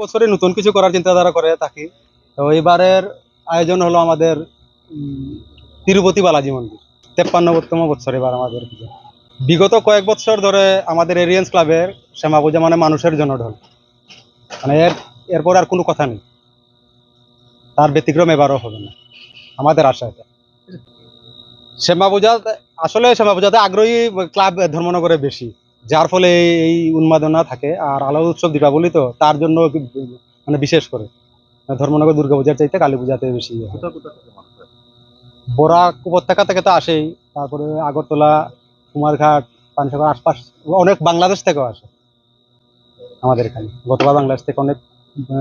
বছরে নতুন কিছু করার চিন্তাধারা করে থাকি। তো এবারের আয়োজন হলো আমাদের তিরুপতি বালাজি মন্দির। তেপ্পান্নতম বছর এবার আমাদের। বিগত কয়েক বছর ধরে আমাদের এরিয়েন্স ক্লাবের শ্যামা পূজা মানে মানুষের জন্য ঢল মানে এর, এরপর আর কোনো কথা নেই। তার ব্যতিক্রম এবারও হবে না। আমাদের আশা এটা। শ্যামা পূজা আসলে শ্যামা পূজাতে আগ্রহী ক্লাব ধর্মনগরে বেশি। যার ফলে এই- উন্মাদনা থাকে। আর আলো উৎসব দীপাবলি তো তার জন্য মানে বিশেষ করে। ধর্মনগর দুর্গা পূজার চাইতে কালী পূজাতে বেশি ইয়ে বরাক উপত্যকা থেকে তো আসেই। তারপরে আগরতলা কুমারঘাট পানসাগর আশপাশ অনেক বাংলাদেশ থেকেও আসে। আমাদের এখানে গতবার বাংলাদেশ থেকে অনেক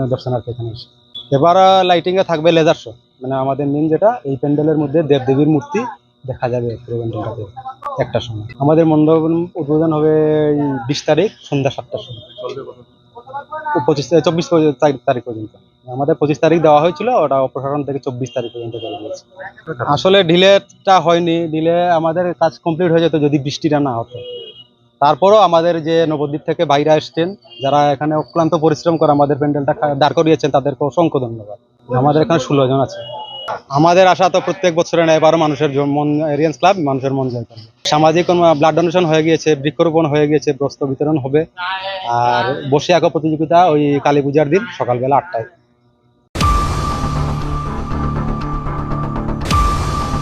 দর্শনার্থী এখানে আসে এবার লাইটিং এ থাকবে লেজার শো মানে আমাদের মেন যেটা এই প্যান্ডেলের মধ্যে দেবদেবীর মূর্তি দেখা যাবে পুরো একটা সময়। আমাদের মণ্ডপ উদ্বোধন হবে বিশ তারিখ, সন্ধ্যা সাতটার সময়। পঁচিশ চব্বিশ তারিখ পর্যন্ত। আমাদের পঁচিশ তারিখ দেওয়া হয়েছিল, ওটা অপসারণ থেকে চব্বিশ তারিখ পর্যন্ত আসলে ডিলেটা হয়নি, ডিলে আমাদের কাজ কমপ্লিট হয়ে যেত যদি বৃষ্টিটা না হতো। তারপরও আমাদের যে নবদ্বীপ থেকে বাইরে আসছেন যারা এখানে অক্লান্ত পরিশ্রম করে আমাদের প্যান্ডেলটা দাঁড় করিয়েছেন, তাদেরকে অসংখ্য ধন্যবাদ। আমাদের এখানে ষোলো জন আছে। আমাদের আশা তো প্রত্যেক বছরে না এবারও মানুষের মন এরিয়ান্স ক্লাব মানুষের মন যায় সামাজিক ব্লাড ডোনেশন হয়ে গিয়েছে, বৃক্ষরোপণ হয়ে গিয়েছে, বস্ত্র বিতরণ হবে। আর বসে আঁকা প্রতিযোগিতা ওই কালী পূজার দিন, সকালবেলা আটটায়।